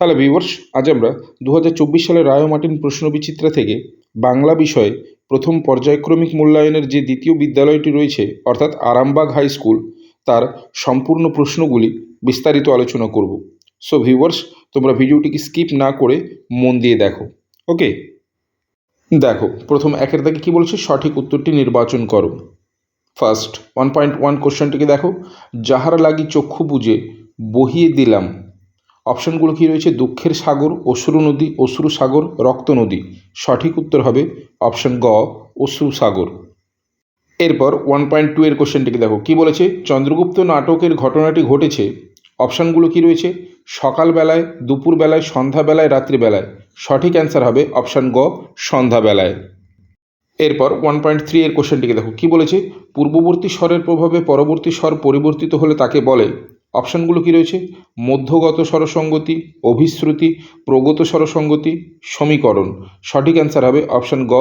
Hello viewers আজ আমরা দু হাজার চব্বিশ সালের রায় মার্টিন প্রশ্নবিচিত্রা থেকে বাংলা বিষয়ে প্রথম পর্যায়ক্রমিক মূল্যায়নের যে দ্বিতীয় বিদ্যালয়টি রয়েছে, অর্থাৎ আরামবাগ হাই স্কুল, তার সম্পূর্ণ প্রশ্নগুলি বিস্তারিত আলোচনা করব। সো ভিউয়ার্স তোমরা ভিডিওটিকে স্কিপ না করে মন দিয়ে দেখো। ওকে দেখো, প্রথম একের দাগে কী বলেছে? সঠিক উত্তরটি নির্বাচন করো। ফার্স্ট ওয়ান পয়েন্ট ওয়ান কোশ্চেনটিকে দেখো। যাহার লাগি চক্ষু বুঝে বহিয়ে দিলাম। অপশনগুলো কী রয়েছে? দুঃখের সাগর, অশ্রু নদী, অশ্রু সাগর, রক্ত নদী। সঠিক উত্তর হবে অপশন গ, অশ্রু সাগর। এরপর ওয়ান পয়েন্ট টু এর কোশ্চেনটিকে দেখো। কি বলেছে? চন্দ্রগুপ্ত নাটকের ঘটনাটি ঘটেছে। অপশানগুলো কি রয়েছে? সকালবেলায়, দুপুরবেলায়, সন্ধ্যাবেলায়, রাত্রিবেলায়। সঠিক অ্যান্সার হবে অপশান গ, সন্ধ্যাবেলায়। এরপর ওয়ান পয়েন্ট থ্রি এর কোশ্চেনটিকে দেখো। কি বলেছে? পূর্ববর্তী স্বরের প্রভাবে পরবর্তী স্বর পরিবর্তিত হলে তাকে বলে অপশানগুলো কি রয়েছে? মধ্যগত স্বরসঙ্গতি, অভিশ্রুতি, প্রগত স্বরসঙ্গতি, সমীকরণ। সঠিক অ্যান্সার হবে অপশান গ,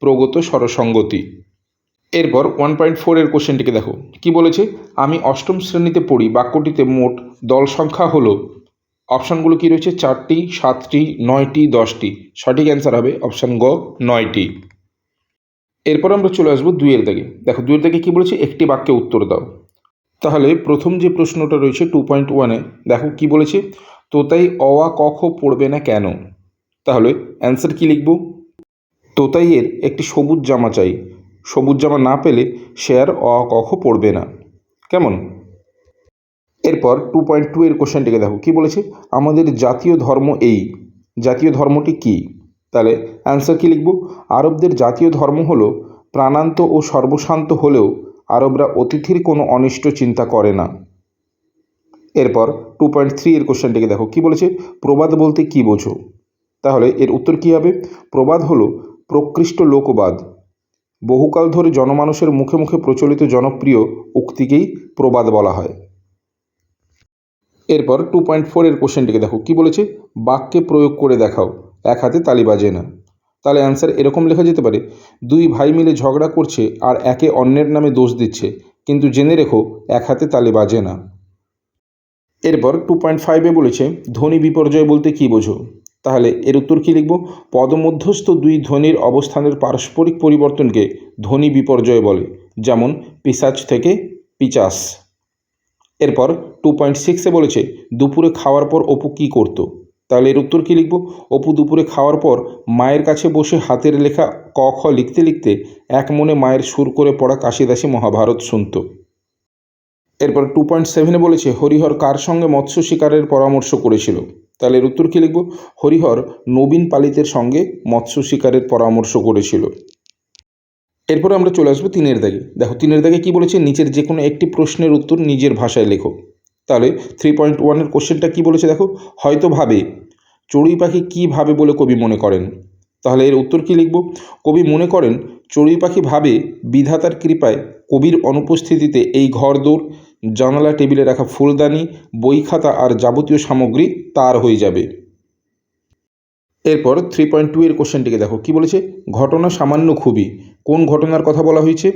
প্রগত স্বরসঙ্গতি। এরপর ওয়ান পয়েন্ট ফোর এর কোশ্চেনটিকে দেখো। কি বলেছে? আমি অষ্টম শ্রেণীতে পড়ি, বাক্যটিতে মোট দল সংখ্যা হলো। অপশানগুলো কি রয়েছে? চারটি, সাতটি, নয়টি, দশটি। সঠিক অ্যান্সার হবে অপশান গ, নয়টি। এরপর আমরা চলে আসব দুইয়ের দাগে দেখো, দুইয়ের দাগে কী বলেছে? একটি বাক্যে উত্তর দাও। তাহলে প্রথম যে প্রশ্নটা রয়েছে টু পয়েন্ট ওয়ানে দেখো কি বলেছে? তোতাই অওয়া কখ পড়বে না কেন? তাহলে অ্যান্সার কি লিখব? তোতাইয়ের একটি সবুজ জামা চাই। সবুজ জামা না পেলে সে আর অ কখ পড়বে না। কেমন? এরপর টু পয়েন্ট টু এর কোশ্চেনটিকে দেখো, কি বলেছে? আমাদের জাতীয় ধর্ম এই। জাতীয় ধর্মটি কি? তাহলে অ্যান্সার কি লিখব? আরবদের জাতীয় ধর্ম হলো প্রাণান্ত ও সর্বশান্ত হলেও আরবরা অতিথির কোনো অনিষ্ট চিন্তা করে না। এরপর টু পয়েন্ট থ্রি এর কোশ্চেনটিকে দেখো, কি বলেছে? প্রবাদ বলতে কি বোঝো? তাহলে এর উত্তর কী হবে? প্রবাদ হলো প্রকৃষ্ট লোকবাদ। বহুকাল ধরে জনমানুষের মুখে মুখে প্রচলিত জনপ্রিয় উক্তিকেই প্রবাদ বলা হয়। এরপর টু পয়েন্ট ফোর এর কোশ্চেনটিকে দেখো, কি বলেছে? বাক্যে প্রয়োগ করে দেখাও, এক হাতে তালি বাজে না। তাহলে অ্যান্সার এরকম লেখা যেতে পারে, দুই ভাই মিলে ঝগড়া করছে আর একে অন্যের নামে দোষ দিচ্ছে, কিন্তু জেনে রেখো এক হাতে তালে বাজে না। এরপর টু পয়েন্ট ফাইভে বলেছে, ধ্বনি বিপর্যয় বলতে কী বোঝো? তাহলে এর উত্তর কী লিখব? পদমধ্যস্থ দুই ধ্বনির অবস্থানের পারস্পরিক পরিবর্তনকে ধ্বনি বিপর্যয় বলে, যেমন পিসাচ থেকে পিচাস। এরপর টু পয়েন্ট সিক্সে বলেছে, দুপুরে খাওয়ার পর অপু কী করতো? তাহলে এর উত্তর কী লিখব? অপু দুপুরে খাওয়ার পর মায়ের কাছে বসে হাতের লেখা ক, খ লিখতে লিখতে এক মনে মায়ের সুর করে পড়া কাশিদাসী মহাভারত শুনত। এরপর টু পয়েন্ট সেভেনে বলেছে, হরিহর কার সঙ্গে মৎস্য শিকারের পরামর্শ করেছিল? তাহলে এর উত্তর কী লিখব? হরিহর নবীন পালিতের সঙ্গে মৎস্য শিকারের পরামর্শ করেছিল। এরপর আমরা চলে আসব তিনের দাগে। দেখো, তিনের দাগে কী বলেছে? নিচের যে কোনো একটি প্রশ্নের উত্তর নিজের ভাষায় লেখো। তাহলে থ্রি পয়েন্ট ওয়ানের কোশ্চেনটা কী বলেছে দেখো? হয়তো ভাবে। চড়ুই পাখি কী ভাবে বলে কবি মনে করেন? তাহলে এর উত্তর কী লিখব? কবি মনে করেন, চড়ুই পাখি ভাবে বিধাতার কৃপায় কবির অনুপস্থিতিতে এই ঘরদৌড় জানালা টেবিলে রাখা ফুলদানি, বই খাতা আর যাবতীয় সামগ্রী তার হয়ে যাবে। এরপর থ্রি পয়েন্ট টু এর কোশ্চেনটিকে দেখো। কি বলেছে? ঘটনা সামান্য খুবই। কোন ঘটনার কথা বলা হয়েছে?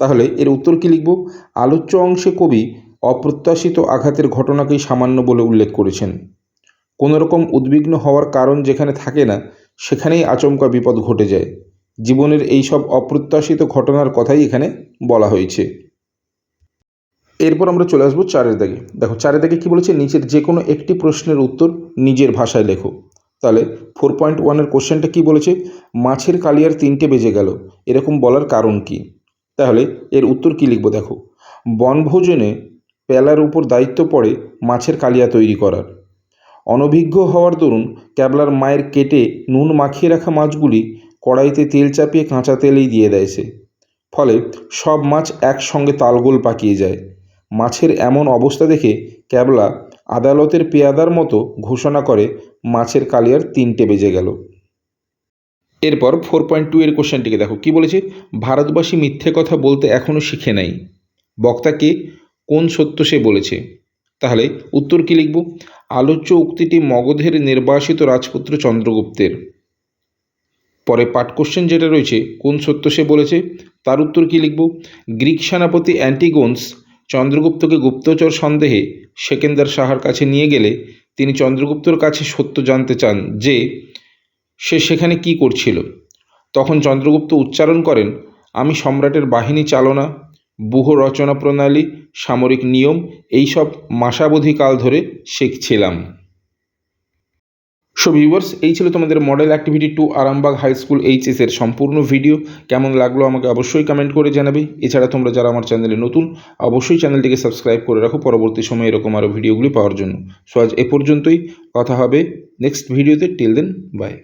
তাহলে এর উত্তর কী লিখব? আলোচ্য অংশে কবি অপ্রত্যাশিত আঘাতের ঘটনাকেই সামান্য বলে উল্লেখ করেছেন। কোনোরকম উদ্বিগ্ন হওয়ার কারণ যেখানে থাকে না, সেখানেই আচমকা বিপদ ঘটে যায়। জীবনের এই সব অপ্রত্যাশিত ঘটনার কথাই এখানে বলা হয়েছে। এরপর আমরা চলে আসব চারের দাগে। দেখো, চারের দাগে কী বলেছে? নিচের যে কোনো একটি প্রশ্নের উত্তর নিজের ভাষায় লেখো। তাহলে ফোর পয়েন্ট ওয়ানের কোশ্চেনটা কী বলেছে? মাছের কালিয়ার তিনটে বেজে গেল। এরকম বলার কারণ কি? তাহলে এর উত্তর কী লিখব? দেখো, বনভোজনে পেলার উপর দায়িত্ব পড়ে মাছের কালিয়া তৈরি করার। অনভিজ্ঞ হওয়ার দরুন ক্যাবলার মায়ের কেটে নুন মাখিয়ে রাখা মাছগুলি কড়াইতে তেল চাপিয়ে কাঁচা তেলেই দিয়ে দেয় সে। ফলে সব মাছ একসঙ্গে তালগোল পাকিয়ে যায়। মাছের এমন অবস্থা দেখে ক্যাবলা আদালতের পেয়াদার মতো ঘোষণা করে মাছের কালিয়ার তিনটে বেজে গেল। এরপর ফোর পয়েন্ট টু এর কোশ্চেনটিকে দেখো। কি বলেছে? ভারতবাসী মিথ্যে কথা বলতে এখনও শিখে নাই। বক্তাকে কোন সত্য সে বলেছে? তাহলে উত্তর কী লিখব? আলোচ্য উক্তিটি মগধের নির্বাসিত রাজপুত্র চন্দ্রগুপ্তের। পরে পাঠ কোশ্চেন যেটা রয়েছে, কোন সত্য সে বলেছে? তার উত্তর কী লিখব? গ্রিক সেনাপতি অ্যান্টিগোন্স চন্দ্রগুপ্তকে গুপ্তচর সন্দেহে সেকেন্দার সাহার কাছে নিয়ে গেলে তিনি চন্দ্রগুপ্তর কাছে সত্য জানতে চান যে সে সেখানে কি করছিল। তখন চন্দ্রগুপ্ত উচ্চারণ করেন, আমি সম্রাটের বাহিনী চালনা ব্যূহ রচনা প্রণালী, সামরিক নিয়ম, এইসব মাসাবধি কাল ধরে শিখছিলাম। সো ভিউয়ার্স এই ছিল তোমাদের model activity two Arambagh high school HS এর সম্পূর্ণ ভিডিও কেমন লাগল আমাকে অবশ্যই কমেন্ট করে জানাবে। এছাড়া তোমরা যারা আমার চ্যানেলে নতুন, অবশ্যই চ্যানেলটিকে সাবস্ক্রাইব করে রাখো পরবর্তী সময়ে এরকম আরও ভিডিওগুলি পাওয়ার জন্য। সো আজ এ পর্যন্তই, কথা হবে নেক্সট ভিডিওতে টিল দেন বাই